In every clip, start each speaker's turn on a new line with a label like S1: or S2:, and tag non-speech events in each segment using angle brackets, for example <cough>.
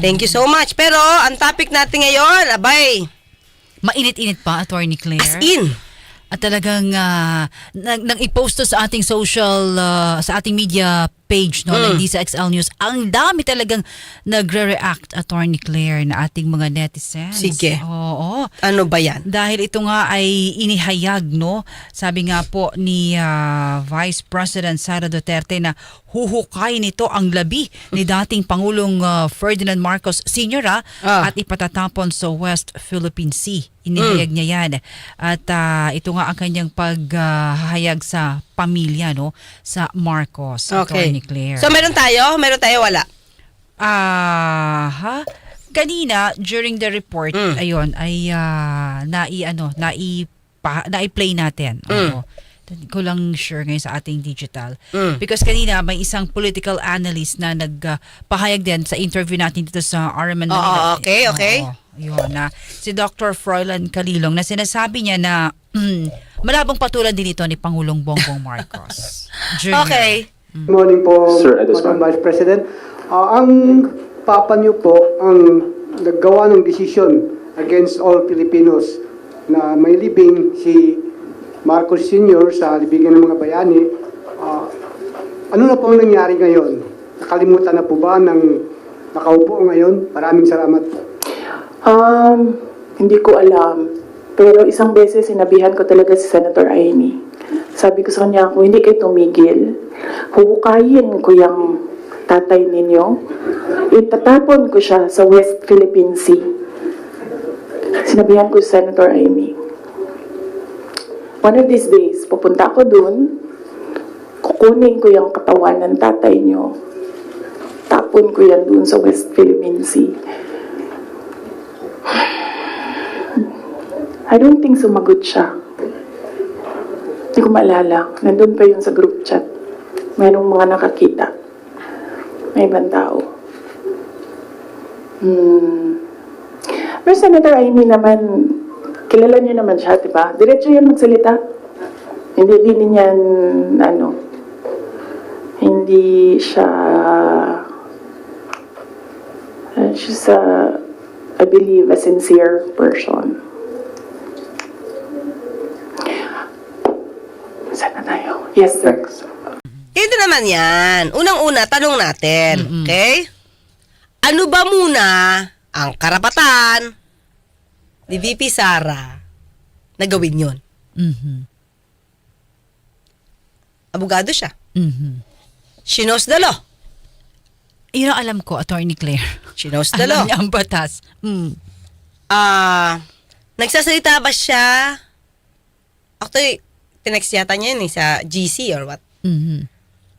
S1: Thank you so much. Pero ang topic natin ngayon, abay,
S2: Mainit-init pa, Attorney Claire.
S1: as in.
S2: At talagang ah, nang, nang i-post to sa ating social, ah, sa ating media page no,
S1: Mm.
S2: ng Lisa XL News, ang dami talagang nagre-react, Attorney Claire, na ating mga netizens.
S1: Sige.
S2: Oo.
S1: Ano ba yan?
S2: Dahil ito nga ay inihayag, no? Sabi nga po ni ah, Vice President Sara Duterte na huhukay nito ang labi ni dating Pangulong ah, Ferdinand Marcos Sr. ah,
S1: Ah.
S2: at ipatatapon sa West Philippine Sea. Inihayag niya yan. At ah, ito nga ang kanyang paghahayag sa pamilya, no? Sa Marcos, Attorney Claire.
S1: So meron tayo? Meron tayo? Wala.
S2: Ah, ha? Kanina during the report,
S1: Mm.
S2: ayun, ay ah, nai ano, nai pa, nai-play natin.
S1: Mm.
S2: Hindi ko lang sure ngayon sa ating digital.
S1: Mm.
S2: Because kanina may isang political analyst na nagpahayag din sa interview natin dito sa RMN
S1: Oo,
S2: Manila.
S1: okay, okay.
S2: Oo, yun na. Si Dr. Froilan Kalilong na sinasabi niya na mm, malabong patulan din ito ni Pangulong Bongbong Marcos. <laughs> Jr.
S1: Okay.
S3: Good morning po,
S4: Sir.
S3: Madam Vice President. Ah, ang Papa niyo po ang naggawa ng desisyon against all Filipinos na may libing si Marcos Sr. sa libigan ng mga bayani. Ah, ano na po ang nangyari ngayon? Nakalimutan na po ba ng nakaupo ngayon? Maraming salamat po.
S5: Um, hindi ko alam. Pero isang beses sinabihan ko talaga si Senator Aini. Sabi ko sa kanya, kung hindi kayo tumigil, huhukayin ko yung tatay ninyo. Itatapon ko siya sa West Philippine Sea. Sinabihan ko si Senator Amy. One of these days, pupunta ako dun, kukunin ko yung katawan ng tatay niyo. Tapon ko yan dun sa West Philippine Sea. I don't think sumagot siya. Hindi ko maalala. Nandun pa yun sa group chat. Mayroong mga nakakita. May ibang tao. Hmm. Pero Senator Amy naman, kilala niyo naman siya, di ba? Diretso yan magsalita. Hindi din yan, ano, hindi siya, uh, she's a, I believe, a sincere person. Saan na tayo? Yes, sir.
S1: Ito naman yan. Unang-una, tanong natin. Okay? Ano ba muna ang karapatan ni VP Sara na gawin yun?
S2: Mhm.
S1: Abogado siya.
S2: Mhm.
S1: She knows the law.
S2: Yun ang alam ko, Attorney Claire.
S1: She knows the law.
S2: Alam niya ang batas. Mm.
S1: Ah, nagsasalita ba siya? Actually, tinext yata niya yun eh, sa GC or what?
S2: Mhm.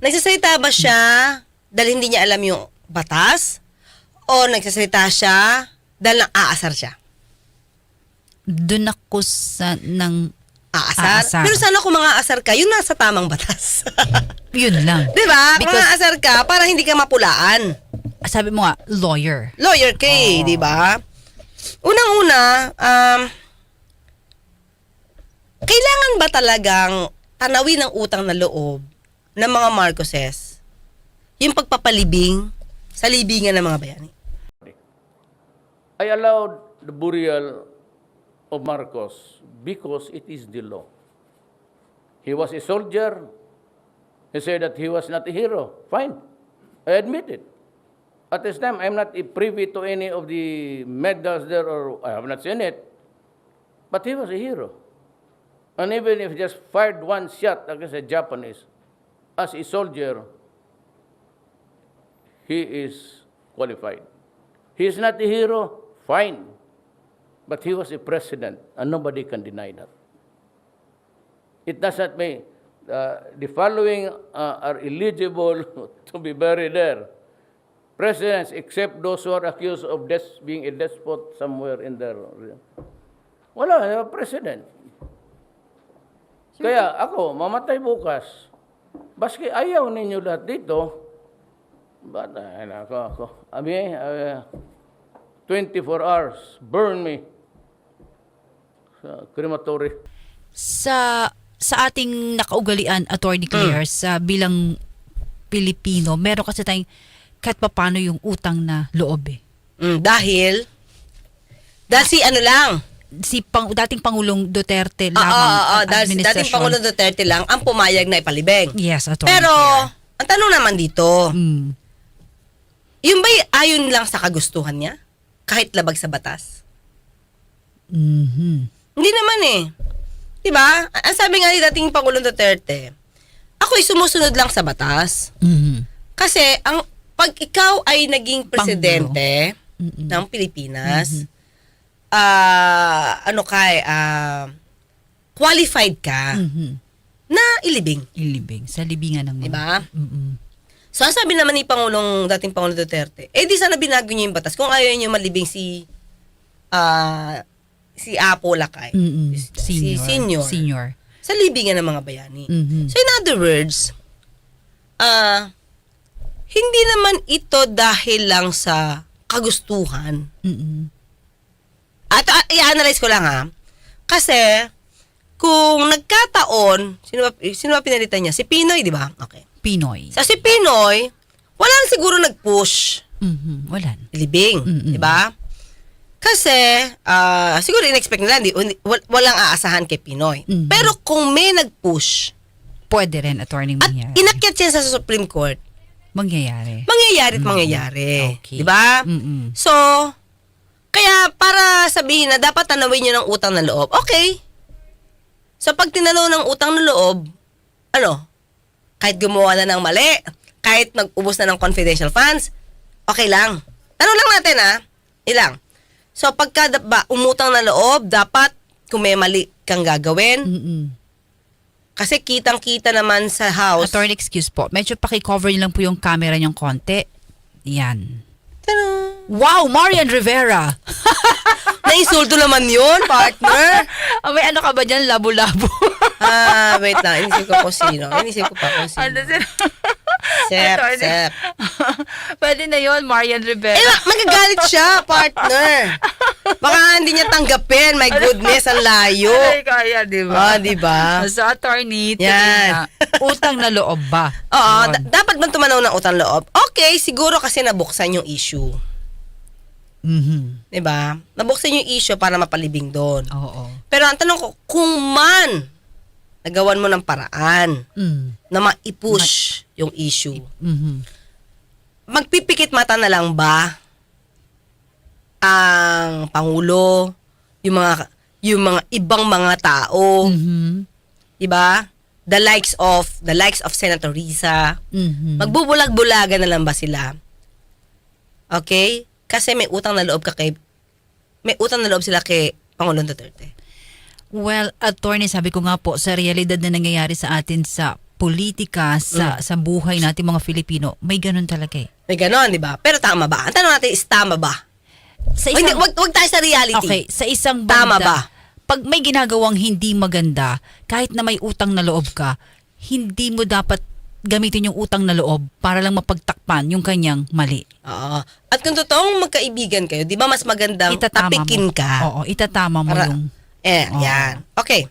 S1: Nagsasalita ba siya dahil hindi niya alam yung batas? O nagsasalita siya dahil nang aasar siya?
S2: Doon ako sa ng
S1: Aasar?
S2: Aasar.
S1: Pero sana kung mga aasar ka, yun nasa tamang batas. <laughs>
S2: yun lang.
S1: Di ba? Kung
S2: Because-
S1: mga asar ka, para hindi ka mapulaan.
S2: Sabi mo nga, lawyer.
S1: Lawyer ka eh, di ba? Unang-una, um, kailangan ba talagang tanawin ang utang na loob ng mga Marcoses yung pagpapalibing sa libingan ng mga bayani?
S4: I allowed the burial of Marcos because it is the law. He was a soldier. He said that he was not a hero. Fine. I admit it. At this time, I'm not privy to any of the medals there, or I have not seen it. But he was a hero. And even if he just fired one shot against the Japanese, as a soldier, he is qualified. He is not a hero, fine. But he was a president, and nobody can deny that. It does not mean uh, the following uh, are eligible <laughs> to be buried there. Presidents, except those who are accused of des- being a despot somewhere in their... Wala, president. Kaya ako, mamatay bukas. Baski ayaw ninyo lahat dito, But, ay, nako, ako. Abi, uh, 24 hours, burn me. Sa crematory.
S2: Sa sa ating nakaugalian, Attorney Claire, sa bilang Pilipino, meron kasi tayong kahit papano yung utang na loob eh.
S1: Mm, dahil, dahil si ano lang,
S2: Si pang, dating Pangulong Duterte
S1: Oo,
S2: lamang
S1: oo, oo,
S2: ang
S1: dahil si dating. Pangulong Duterte lang ang pumayag na ipalibing.
S2: Yes, Attorney
S1: Pero,
S2: Claire.
S1: ang tanong naman dito,
S2: Mm.
S1: yung ba'y ayon lang sa kagustuhan niya? Kahit labag sa batas?
S2: Mhm.
S1: Hindi naman eh. 'Di ba? Ang sabi nga ni dating Pangulong Duterte, ako'y sumusunod lang sa batas.
S2: Mhm.
S1: Kasi ang pag ikaw ay naging presidente ng Pilipinas, ah ano ka eh, ah, qualified ka
S2: Mhm.
S1: na ilibing.
S2: Ilibing. Sa libingan ng mga...
S1: Diba?
S2: Mm-mm.
S1: So, ang sabi naman ni Pangulong, dating Pangulong Duterte, eh di sana binago niyo yung batas kung ayaw niyo malibing si ah si Apo Lakay.
S2: Mm-mm.
S1: Si senior.
S2: Senior.
S1: Sa libingan ng mga bayani.
S2: Mhm.
S1: So, in other words, ah hindi naman ito dahil lang sa kagustuhan.
S2: Mm-mm.
S1: At uh, i-analyze ko lang ha. Kasi, kung nagkataon, sino ba, sino ba pinalitan niya? Si Pinoy, di ba? Okay.
S2: Pinoy.
S1: Sa si Pinoy, wala na siguro nag-push.
S2: Mhm. Wala.
S1: Libing,
S2: Mm-mm.
S1: di ba? Kasi, ah, siguro in-expect nila, di, wal- walang aasahan kay Pinoy.
S2: Mhm.
S1: Pero kung may nag-push,
S2: Pwede rin, Attorney
S1: at
S2: mangyayari.
S1: inakyat siya sa Supreme Court,
S2: mangyayari.
S1: mangyayari at mangyayari.
S2: Mm-hmm. Okay.
S1: Di ba?
S2: Mm-mm.
S1: So, kaya para sabihin na dapat tanawin nyo ng utang na loob, okay. So, pag tinanaw ng utang na loob, ano, kahit gumawa na ng mali, kahit nag-ubos na ng confidential funds, okay lang. Tanong lang natin ha, ilang. So, pagka ba, umutang na loob, dapat kung may mali kang gagawin,
S2: Mm-mm.
S1: kasi kitang-kita naman sa house.
S2: Attorney, excuse po. Medyo paki-cover niyo lang po yung camera niyong konti. Yan.
S1: Tanong.
S2: Wow, Marian Rivera! <laughs>
S1: Naisulto naman yun, partner. <laughs>
S2: Ah, may ano ka ba dyan? Labo-labo.
S1: Ah, wait lang. Inisip ko kung sino. Inisip ko pa kung sino.
S2: Ano sila?
S1: Sep,
S2: Attorney.
S1: sep. <laughs>
S2: Pwede na yon Marian Rivera.
S1: Eh, ma- magagalit siya, partner. Baka hindi niya tanggapin. My goodness, ang layo.
S2: Ay, kaya, di ba?
S1: Ah, di ba?
S2: So, attorney,
S1: Yan.
S2: na. Utang na loob ba?
S1: Oo,
S2: Yun.
S1: da- dapat bang tumanaw ng utang loob? Okay, siguro kasi nabuksan yung issue.
S2: Mhm.
S1: 'Di ba? Nabuksan yung issue para mapalibing doon.
S2: Oo.
S1: Pero ang tanong ko, kung man nagawan mo ng paraan
S2: Mm.
S1: na ma-push yung issue,
S2: Mhm.
S1: magpipikit mata na lang ba ang pangulo, yung mga yung mga ibang mga tao,
S2: Mhm.
S1: 'di ba? The likes of the likes of Senator Risa.
S2: Mhm.
S1: Magbubulag-bulagan na lang ba sila? Okay? Kasi may utang na loob ka kay may utang na loob sila kay Pangulong Duterte.
S2: Well, attorney, sabi ko nga po, sa realidad na nangyayari sa atin sa politika, sa sa buhay natin mga Filipino, may ganun talaga eh.
S1: May ganon, 'di ba? Pero tama ba? Ang tanong natin is tama ba?
S2: Sa
S1: O, hindi, wag, wag tayo sa reality.
S2: Okay, sa isang
S1: Tama
S2: banda,
S1: ba?
S2: pag may ginagawang hindi maganda, kahit na may utang na loob ka, hindi mo dapat gamitin yung utang na loob para lang mapagtakpan yung kanyang mali.
S1: Oo. At kung totoong magkaibigan kayo, 'di ba mas magandang
S2: Itatama
S1: tapikin
S2: mo.
S1: ka?
S2: Oo, itatama mo
S1: Para-
S2: yung...
S1: Eh,
S2: Oo.
S1: yan. Okay.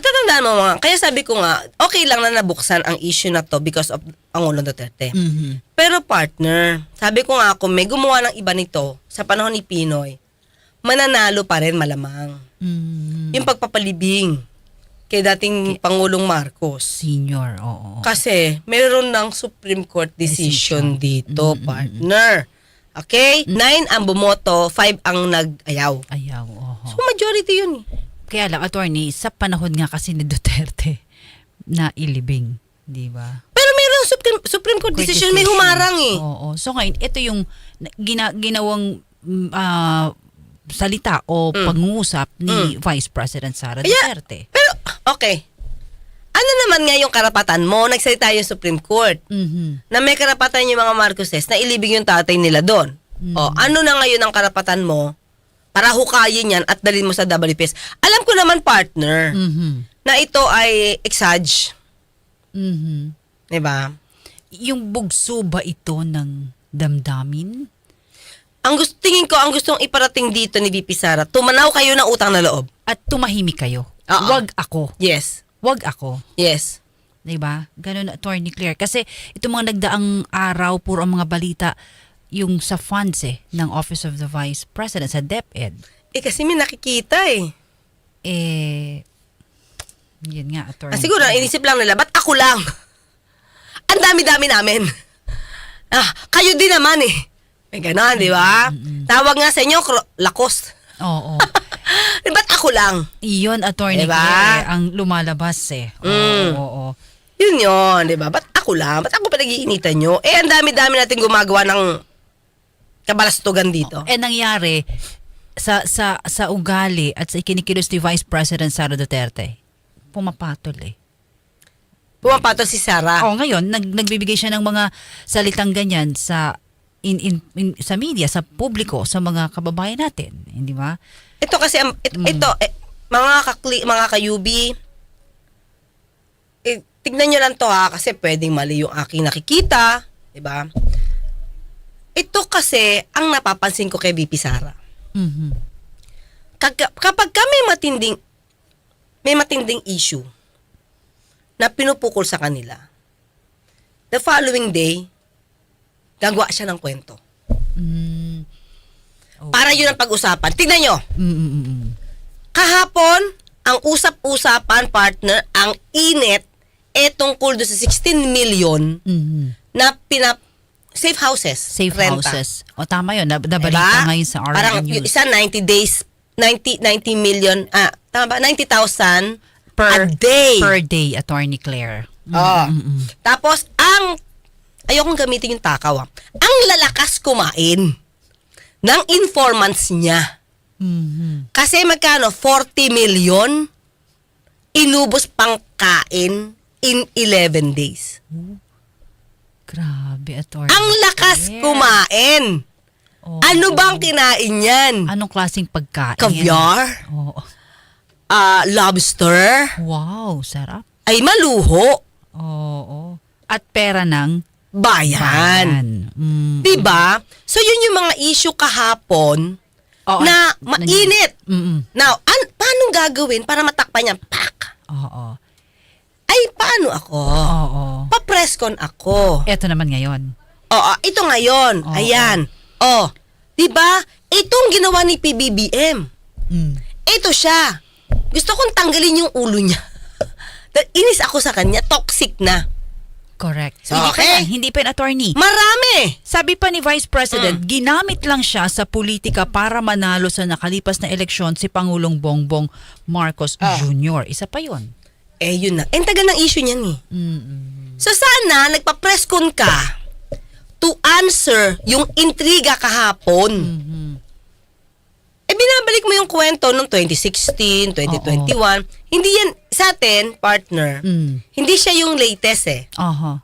S1: Natatandaan mo mga, kaya sabi ko nga, okay lang na nabuksan ang issue na to because of Pangulong Duterte.
S2: Mhm.
S1: Pero partner, sabi ko nga kung may gumawa ng iba nito sa panahon ni Pinoy, mananalo pa rin malamang.
S2: Mhm.
S1: Yung pagpapalibing kay dating Pangulong Marcos.
S2: Senior, oo.
S1: Kasi meron ng Supreme Court decision, dito, partner. Okay? Nine ang bumoto, five ang nag-ayaw.
S2: Ayaw, oo.
S1: So majority yun eh.
S2: Kaya lang, attorney, sa panahon nga kasi ni Duterte na ilibing, di ba?
S1: Pero meron Supreme, Supreme Court decision, may humarang eh.
S2: Oo. So ngayon, ito yung na- gina, ginawang mm, ah, salita o pangungusap ni Vice President Sara
S1: Mm. Kaya-
S2: Duterte.
S1: Pero, okay. Ano naman nga yung karapatan mo? Nagsalita yung Supreme Court
S2: Mhm.
S1: na may karapatan yung mga Marcoses na ilibing yung tatay nila doon. O, ano na ngayon ang karapatan mo para hukayin yan at dalhin mo sa WPS? Alam ko naman, partner,
S2: Mhm.
S1: na ito ay exage.
S2: Mhm.
S1: 'Di ba?
S2: Yung bugso ba ito ng damdamin?
S1: Ang gusto, tingin ko, ang gustong iparating dito ni VP Sara, tumanaw kayo ng utang na loob.
S2: At tumahimik kayo.
S1: Oo.
S2: Wag ako.
S1: Yes.
S2: Wag ako.
S1: Yes.
S2: 'Di ba? Ganun attorney Claire kasi itong mga nagdaang araw puro ang mga balita yung sa funds eh, ng Office of the Vice President, sa DepEd.
S1: Eh kasi may nakikita eh.
S2: Eh, yun nga, attorney.
S1: Ah, siguro, inisip lang nila, ba't ako lang? <laughs> Ang dami-dami namin. <laughs> Ah, kayo din naman eh. May ganon, di ba? Tawag nga sa inyo, lakos.
S2: Oo. <laughs>
S1: Eh, ba't ako lang?
S2: Iyon, attorney
S1: Diba?
S2: Claire, ang lumalabas eh. Oo,
S1: Mm.
S2: oo.
S1: Yun yun, di ba? Ba't ako lang? Ba't ako pinag-iinitan nyo? Eh, ang dami-dami natin gumagawa ng kabalastugan dito.
S2: Eh, nangyari, sa sa sa ugali at sa ikinikilos ni Vice President Sara Duterte, pumapatol eh.
S1: Pumapatol si Sarah.
S2: Oh, ngayon nag, nagbibigay siya ng mga salitang ganyan sa in, in, in- sa media, sa publiko, sa mga kababayan natin, hindi ba?
S1: Ito kasi, am- it- ito, eh, mga kakli, mga kayubi, eh, tignan nyo lang to ha, kasi pwedeng mali yung aking nakikita, di ba? Ito kasi, ang napapansin ko kay VP Sara.
S2: Mhm.
S1: Kag- kapag ka may matinding, may matinding issue na pinupukol sa kanila, the following day, gagawa siya ng kwento.
S2: Mm.
S1: Para yun ang pag-usapan. Tignan nyo,
S2: Mm, mm, mm, mm.
S1: kahapon, ang usap-usapan, partner, ang init, eh tungkol doon sa 16 million
S2: Mhm.
S1: na pinap safe houses.
S2: Safe
S1: renta.
S2: houses. O tama yun, nab-
S1: Diba?
S2: nabalita ngayon sa RN
S1: Parang
S2: News.
S1: isa 90 days, 90, 90 million, ah, tama ba? 90,000 a day.
S2: Per day, Attorney Claire. Mm,
S1: Oo.
S2: mm, mm.
S1: Tapos, ang, ayokong gamitin yung takaw ah. Ang lalakas kumain ng informants niya.
S2: Mhm.
S1: Kasi magkano? 40 million inubos pang kain in 11 days.
S2: Grabe, Attorney.
S1: Ang lakas
S2: Claire.
S1: kumain.
S2: Oo.
S1: Ano bang kinain yan?
S2: Anong klaseng pagkain?
S1: Caviar?
S2: Oo.
S1: Ah, lobster?
S2: Wow, sarap.
S1: Ay maluho?
S2: Oo. At pera ng
S1: Bayan.
S2: bayan. Mm.
S1: Diba? So yun yung mga issue kahapon
S2: Oo,
S1: na mainit.
S2: Mm-mm.
S1: Now, an paano gagawin para matakpan niya? Pak!
S2: Oo.
S1: Ay, paano ako?
S2: Oo.
S1: Pa-presscon ako.
S2: Eto naman ngayon.
S1: Oo, ito ngayon.
S2: Oo.
S1: Ayan. Oh, 'di ba? Itong ginawa ni PBBM.
S2: Mm.
S1: Ito siya. Gusto kong tanggalin yung ulo niya. <laughs> Inis ako sa kanya, toxic na.
S2: Correct.
S1: So,
S2: hindi pa
S1: okay.
S2: yan, hindi pa yan, attorney.
S1: Marami.
S2: Sabi pa ni Vice President,
S1: Mm.
S2: ginamit lang siya sa politika para manalo sa nakalipas na eleksyon si Pangulong Bongbong Marcos
S1: Ah.
S2: Jr. Isa pa yon.
S1: Eh, yun na. Eh, tagal ng issue niyan eh.
S2: Mm-mm.
S1: So, sana nagpa-press con ka to answer yung intriga kahapon.
S2: Mhm.
S1: Eh, binabalik mo yung kwento noong 2016, 2021. Hindi yan, sa atin, partner,
S2: Mm.
S1: hindi siya yung latest eh.
S2: Aha.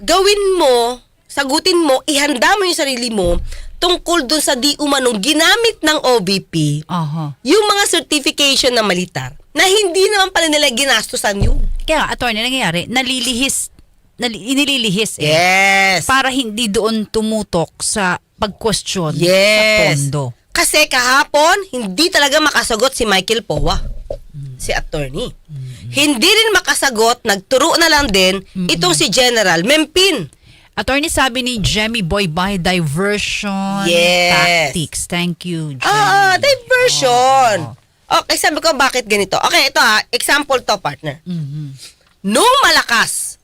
S1: gawin mo, sagutin mo, ihanda mo yung sarili mo tungkol dun sa di umanong ginamit ng OVP
S2: Aha.
S1: yung mga certification ng militar na hindi naman pala nila ginastusan yun.
S2: Kaya nga, attorney, nangyayari, nalilihis, nali, inililihis eh.
S1: Yes.
S2: Para hindi doon tumutok sa pag-question sa
S1: Yes.
S2: pondo.
S1: Kasi kahapon, hindi talaga makasagot si Michael Powa, si attorney. Hindi rin makasagot, nagturo na lang din, itong si General Mempin.
S2: Attorney, sabi ni Jemmy Boy by diversion
S1: Yes.
S2: tactics. Thank you, Jemmy.
S1: Ah, diversion. Okay, sabi ko, bakit ganito? Okay, ito ha, example to, partner.
S2: Mhm.
S1: Nung malakas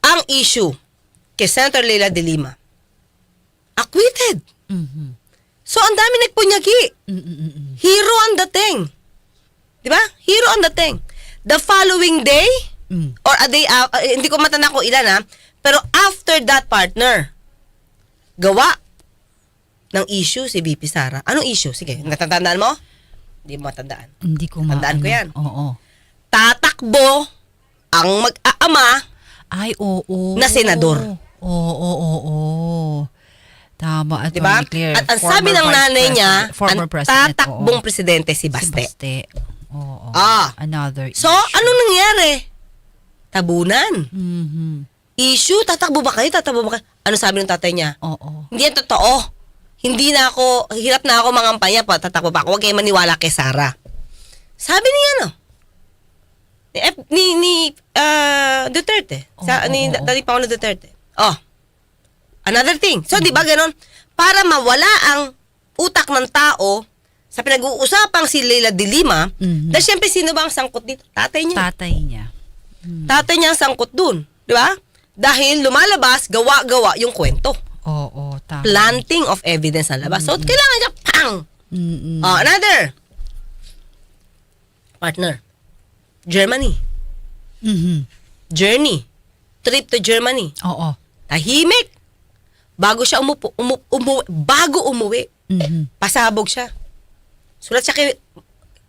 S1: ang issue kay Senator Leila de Lima, acquitted.
S2: Mhm.
S1: So, ang dami nagpunyagi.
S2: Mm-mm-mm.
S1: Hero ang dating. Di ba? Hero ang dating. The following day,
S2: Mm.
S1: or a day, out, hindi ko matanda kung ilan ha, pero after that partner, gawa ng issue si VP Sara. Anong issue? Sige, natatandaan mo? Hindi mo matandaan.
S2: Hindi ko
S1: Tandaan ko yan.
S2: Oo.
S1: Tatakbo ang mag-aama
S2: Ay, oo.
S1: Na senador.
S2: Oo, oo, oo. Tama,
S1: Di ba?
S2: Attorney Claire.
S1: At ang
S2: Former
S1: sabi ng
S2: Vice
S1: nanay niya,
S2: President- former
S1: ang
S2: president,
S1: tatakbong
S2: oo.
S1: presidente si
S2: Si
S1: Baste.
S2: Baste. Oo.
S1: Ah.
S2: Another
S1: So,
S2: issue.
S1: ano nangyari? Tabunan.
S2: Mhm.
S1: Issue, tatakbo ba kayo? Tatakbo ba kayo? Ano sabi ng tatay niya?
S2: Oo.
S1: Hindi yan totoo. Hindi na ako, hirap na ako mangampanya pa, tatakbo pa ako. Huwag kayo maniwala kay Sara. Sabi ni ano? Ni, ni, ni ah, Duterte. Sa,
S2: Oo,
S1: ni
S2: oo.
S1: Daddy Paolo Duterte. Oh. Another thing. So, di ba ganon? Para mawala ang utak ng tao sa pinag-uusapang si Leila de Lima,
S2: Mhm.
S1: dahil syempre sino ba ang sangkot dito? Tatay niya.
S2: Tatay niya.
S1: Tatay niya ang sangkot dun. Di ba? Dahil lumalabas, gawa-gawa yung kwento.
S2: Oo, tama.
S1: Planting of evidence na labas. So, kailangan niya, pang!
S2: Mm-mm.
S1: Oh, another. Partner. Germany.
S2: Mhm.
S1: Journey. Trip to Germany.
S2: Oo.
S1: Tahimik. Bago siya umupo, umu, umuwi, bago umuwi,
S2: Mhm.
S1: pasabog siya. Sulat siya kay,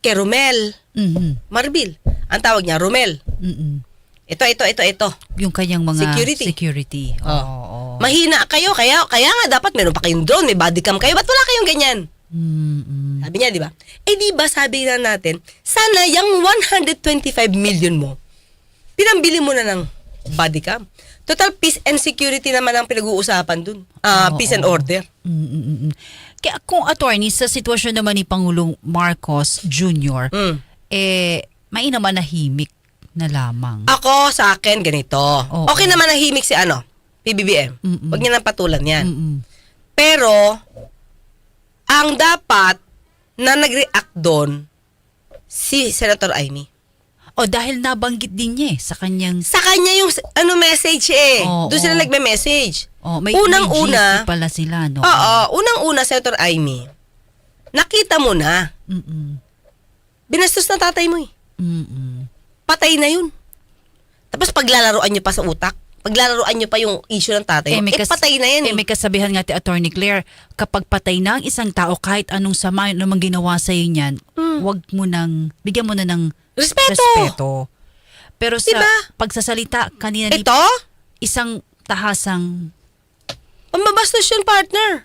S1: kay Romel.
S2: Mhm.
S1: Marbil. Ang tawag niya, Romel.
S2: Mhm.
S1: Ito, ito, ito, ito.
S2: Yung kanyang mga
S1: Security.
S2: security. Oo.
S1: Oh. Mahina kayo, kaya, kaya nga dapat meron pa kayong drone, may body cam kayo. Ba't wala kayong ganyan?
S2: Mm-mm.
S1: Sabi niya, di ba? Eh, di ba sabi na natin, sana yung 125 million mo, pinambili mo na ng body cam. Total peace and security naman ang pinag-uusapan dun. Ah,
S2: Oo.
S1: peace and order.
S2: Mm-mm. Kaya kung attorney, sa sitwasyon naman ni Pangulong Marcos Jr.,
S1: Mm.
S2: eh, may naman nahimik na lamang.
S1: Ako, sa akin, ganito.
S2: Oo.
S1: Okay naman nahimik si ano, PBBM.
S2: Mm-mm.
S1: Huwag niya nang patulan yan.
S2: Mm-mm.
S1: Pero, ang dapat na nag-react doon, si Senator Amy.
S2: O dahil nabanggit din niya eh, sa kanyang...
S1: Sa kanya yung ano message eh.
S2: Oo,
S1: Doon sila
S2: oo.
S1: nagme-message.
S2: Oh, may,
S1: Unang-una,
S2: may GC pala sila, no?
S1: Oo, unang-una, Senator Amy, nakita mo na,
S2: Mm-mm.
S1: binastos na tatay mo eh.
S2: Mm-mm.
S1: Patay na yun. Tapos paglalaroan nyo pa sa utak, paglalaroan nyo pa yung issue ng tatay eh,
S2: kas-
S1: patay na yan eh.
S2: eh, may kasabihan nga ti Attorney Claire, kapag patay na ang isang tao, kahit anong sama naman ginawa sa niyan, wag mo nang, bigyan mo na ng.
S1: Respeto!
S2: respeto. Pero sa
S1: Diba?
S2: pagsasalita kanina ni
S1: Ito,
S2: isang tahasang
S1: ang mabastos yun, partner.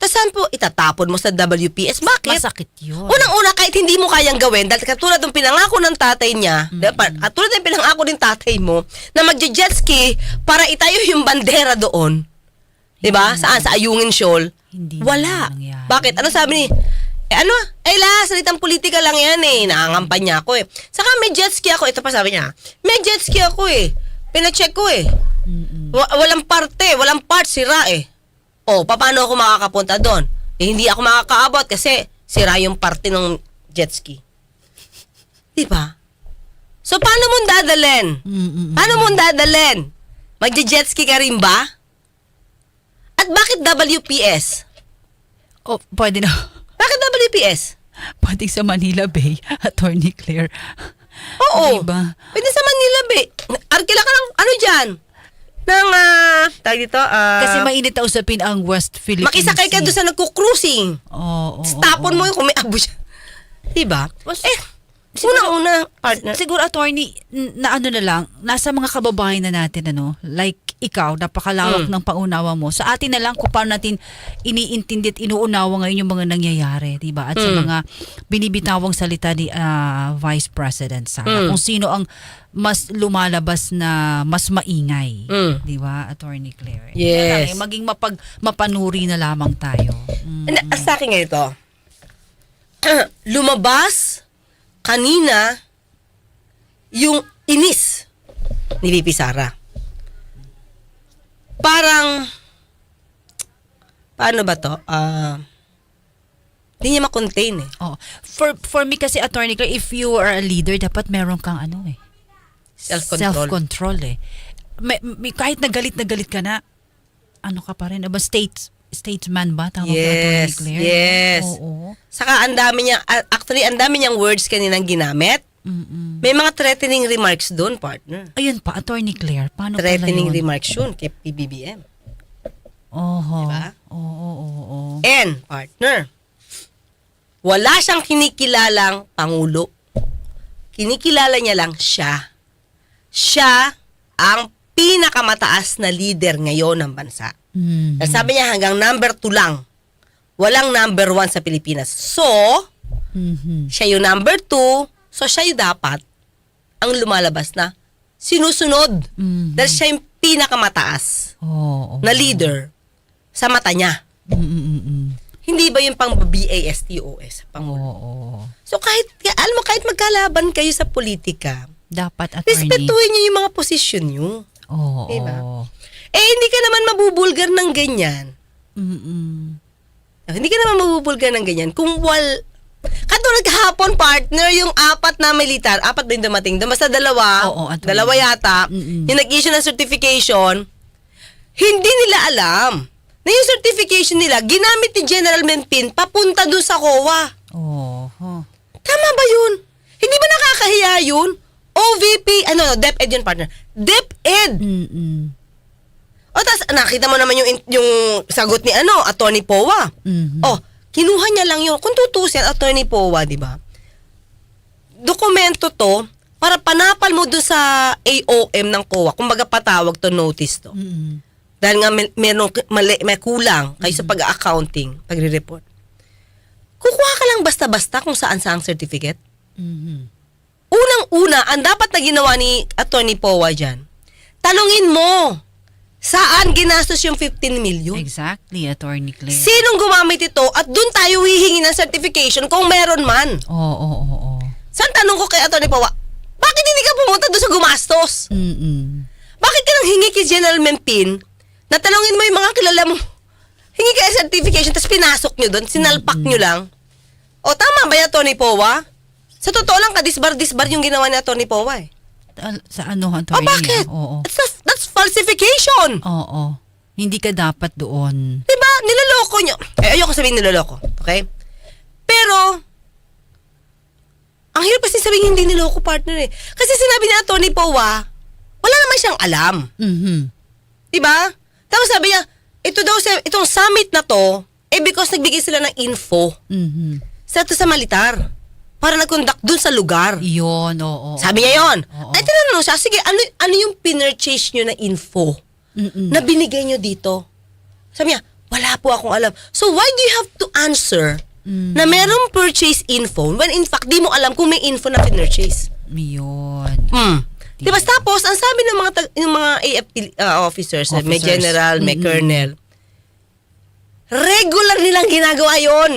S1: Tapos saan po, itatapon mo sa WPS. Bakit?
S2: masakit yun.
S1: Unang-una, kahit hindi mo kayang gawin, dahil katulad ng pinangako ng tatay niya, dapat, katulad ng pinangako ng tatay mo, na magje-jet ski para itayo <laughs> yung bandera doon. 'Di ba? Saan? Sa Ayungin Shoal.
S2: Hindi
S1: Wala. Bakit? Ano sabi ni? Eh ano? Ay la, salitang politika lang yan eh. Nangangampanya ako eh. Saka may jet ski ako. Ito pa sabi niya. May jet ski ako eh. Pinacheck ko eh. Wa- walang parte, walang part sira eh. O, paano ako makakapunta doon? Eh, hindi ako makakaabot kasi sira yung parte ng jet ski. Di ba? So, paano mo dadalhin? Paano mo dadalhin? Magje-jet ski ka rin ba? At bakit WPS?
S2: Oh, pwede na. <laughs>
S1: Bakit WPS?
S2: Pwede sa Manila Bay, Attorney Claire.
S1: Oo.
S2: Diba?
S1: Pwede sa Manila, be. Arkila ka ng, ano dyan? Ng, ah, tawag dito, ah,
S2: Kasi mainit na usapin ang West Philippine
S1: makisakay ka doon sa nagko-cruising.
S2: Oo, oo,
S1: Stopon
S2: oo.
S1: mo yung kung may abo siya. Diba?
S2: Was-
S1: eh, una-una, partner.
S2: Siguro attorney na ano na lang, nasa mga kababayan na natin ano, like ikaw, napakalawak
S1: Mm.
S2: ng paunawa mo. Sa atin na lang kung paano natin iniintindi at inuunawa ngayon yung mga nangyayari, 'di ba? At sa
S1: Mm.
S2: mga binibitawang salita ni ah, Vice President Sara,
S1: Mm.
S2: kung sino ang mas lumalabas na mas maingay,
S1: Mm.
S2: 'di ba? Attorney Claire.
S1: Yes.
S2: Lang eh, maging mapag mapanuri na lamang tayo. Mm.
S1: Sa akin ganito, <clears throat> lumabas kanina yung inis ni VP Sara. Parang, paano ba to? Ah, hindi niya makontain eh.
S2: Oh, for for me kasi attorney Claire, if you are a leader, dapat meron kang ano eh.
S1: Self-control.
S2: Self-control eh. May, may- kahit na galit na galit ka na, ano ka pa rin? Ba states statesman ba tama ba
S1: Yes,
S2: attorney Claire?
S1: yes.
S2: Oo.
S1: Saka ang dami niya, actually ang dami niyang words kaninang ginamit.
S2: Mm-mm.
S1: May mga threatening remarks doon, partner.
S2: Ayun pa, attorney Claire, paano
S1: Threatening
S2: pala yun?
S1: remarks yun kay PBBM.
S2: Oho.
S1: Diba?
S2: Oo, oo, oo.
S1: And, partner, wala siyang kinikilalang pangulo. Kinikilala niya lang siya. Siya ang pinakamataas na leader ngayon ng bansa.
S2: Mm.
S1: Dahil sabi niya hanggang number 2 lang. Walang number 1 sa Pilipinas. So,
S2: Mhm.
S1: siya yung number 2. So, siya yung dapat ang lumalabas na sinusunod.
S2: Mhm.
S1: Dahil siya yung pinakamataas
S2: Oo.
S1: na leader sa mata niya.
S2: Mm-mm-mm.
S1: Hindi ba yung pang BASTOS? Pang
S2: Oo.
S1: So kahit, alam mo, kahit magkalaban kayo sa politika,
S2: Dapat attorney.
S1: respetuhin niyo yung mga posisyon niyo.
S2: Oo.
S1: Diba? Eh, hindi ka naman mabubulgar ng ganyan.
S2: Mm-mm.
S1: Hindi ka naman mabubulgar ng ganyan. Kung wal... Katulad kahapon, partner, yung apat na militar, apat ba yung dumating? doon? Basta dalawa,
S2: Oo, at
S1: dalawa yata,
S2: Mm-mm.
S1: yung nag-issue ng certification, hindi nila alam na yung certification nila, ginamit ni General Mempin papunta doon sa COA.
S2: Oh, huh.
S1: Tama ba yun? Hindi ba nakakahiya yun? OVP, ano, DepEd yun, partner. DepEd.
S2: Mm-mm.
S1: Nakita mo naman yung, yung sagot ni, ano, Attorney Powa.
S2: Mhm.
S1: Oh, kinuha niya lang yun. Kung tutusin, Attorney Powa, di ba? Dokumento to para panapal mo doon sa AOM ng COA. Kumbaga patawag to notice to.
S2: Mm-mm.
S1: Dahil nga may, meron, mali, may kulang kayo sa pag-accounting, pagre-report. Kukuha ka lang basta-basta kung saan saang certificate.
S2: Mhm.
S1: Unang-una, ang dapat na ginawa ni Attorney Powa dyan, tanungin mo, saan ginastos yung 15 million?
S2: Exactly, Attorney Claire.
S1: Sinong gumamit ito at doon tayo hihingi ng certification kung meron man?
S2: Oo, oo, oo, oo.
S1: Saan tanong ko kay Atty. Pawa, bakit hindi ka pumunta doon sa gumastos?
S2: Mm-mm.
S1: Bakit ka nang hingi kay General Mempin na tanongin mo yung mga kilala mo? Hingi kayo certification tapos pinasok nyo doon, sinalpak nyo lang. O tama ba yan, Tony Powa? Sa totoo lang, kadisbar-disbar yung ginawa ni Tony Powa eh.
S2: Sa ano,
S1: O
S2: Attorney?
S1: bakit?
S2: ah? Oo.
S1: That's, that's falsification.
S2: Oo. Hindi ka dapat doon.
S1: Diba? Niloloko nyo. Eh, ayoko sabihin niloloko. Okay? Pero, ang hirap kasi sabihin hindi niloko partner eh. Kasi sinabi ni Tony Powa, wala naman siyang alam.
S2: Mhm.
S1: Diba? Tapos sabi niya, ito daw, sa- itong summit na to, eh because nagbigay sila ng info
S2: Mhm.
S1: sa to sa militar para nag-conduct dun sa lugar.
S2: Yun, oo.
S1: Sabi niya yon.
S2: Oo.
S1: Ay, tinanong siya, sige, ano, ano yung pinurchase nyo na info
S2: Mm-mm.
S1: na binigay nyo dito? Sabi niya, wala po akong alam. So why do you have to answer
S2: Mm.
S1: na merong purchase info when in fact di mo alam kung may info na pinurchase?
S2: Yun.
S1: Hmm. Diba? Tapos, ang sabi ng mga, tag- yung mga AFP uh, officers, may
S2: Officers.
S1: general, may
S2: Mm-mm.
S1: colonel, regular nilang ginagawa yon.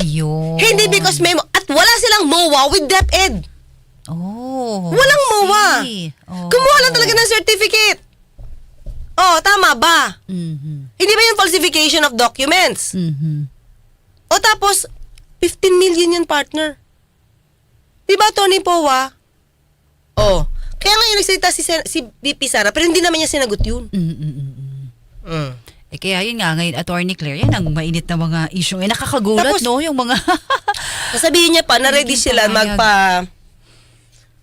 S2: Yun.
S1: Hindi because may, at wala silang MOA with DepEd.
S2: Oh.
S1: Walang MOA.
S2: see. Oh.
S1: Kumuha lang talaga ng certificate. Oh, tama ba?
S2: Mhm.
S1: Hindi ba yung falsification of documents?
S2: Mhm.
S1: O tapos, 15 million yun, partner. Di ba, Tony Powa? Oh. Kaya nga yung nagsalita si, Sen- si VP Sara, pero hindi naman niya sinagot yun.
S2: Mm. Eh kaya yun nga ngayon, Attorney Claire, yan ang mainit na mga issue. Eh nakakagulat,
S1: Tapos-
S2: no? Yung mga... <laughs>
S1: Sasabihin niya pa na ready sila magpa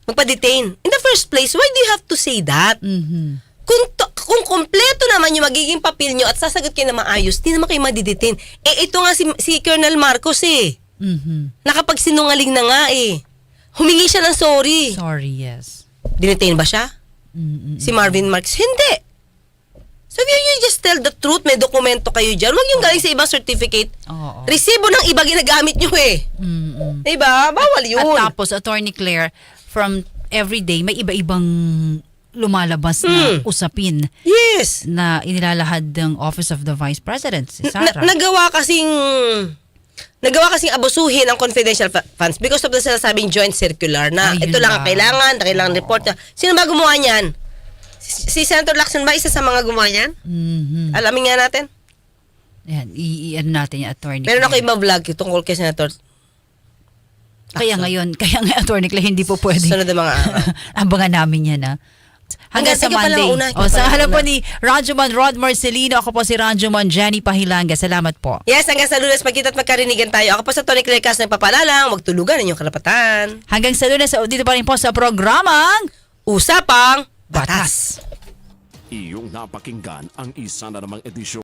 S1: magpa-detain. In the first place, why do you have to say that?
S2: Mhm.
S1: Kung to, kung kompleto naman yung magiging papel nyo at sasagot kayo na maayos, di naman kayo madidetain. Eh ito nga si, si Colonel Marcos eh.
S2: Mhm.
S1: Nakapagsinungaling na nga eh. Humingi siya ng sorry.
S2: Sorry, yes.
S1: Dinetain ba siya?
S2: Mm-mm.
S1: Si Marvin Marx? Hindi. So if you, you just tell the truth, may dokumento kayo dyan. Huwag yung galing sa ibang certificate.
S2: Oo.
S1: Resibo ng iba ginagamit nyo eh.
S2: Mm-mm.
S1: Diba? Bawal yun.
S2: At tapos, Attorney Claire, from everyday, may iba-ibang lumalabas na
S1: Hmm.
S2: usapin
S1: yes.
S2: na inilalahad ng Office of the Vice President, si
S1: Na,
S2: Sarah.
S1: nagawa kasing nagawa kasing abusuhin ang confidential fa- funds because of the sinasabing joint circular na
S2: Ayun
S1: ito lang ang
S2: lang.
S1: kailangan, kailangan report na. Sino ba gumawa niyan? Si, si Senator Lacson ba isa sa mga gumawa niyan?
S2: Mhm.
S1: Alamin nga natin.
S2: Yan, i- i- ano natin yung Attorney
S1: Meron ako
S2: Claire.
S1: iba vlog tungkol kay Senator
S2: Kaya ngayon, <laughs> kaya nga Attorney Claire, hindi po pwede.
S1: Sunod na mga araw. <laughs>
S2: Abangan namin yan, ha? Hanggang sa Monday.
S1: una,
S2: o, sa
S1: pala
S2: halap po ni Rajuman Rod Marcelino. Ako po si Rajuman Jenny Pahilanga. Salamat po.
S1: Yes, hanggang sa lunes magkita at magkarinigan tayo. Ako po sa Tony Claire Cas nagpapalalang, huwag tulugan ang inyong karapatan.
S2: Hanggang sa lunes, dito pa rin po sa programang
S1: Usapang. Batas.
S6: Iyong napakinggan ang isa na namang edisyon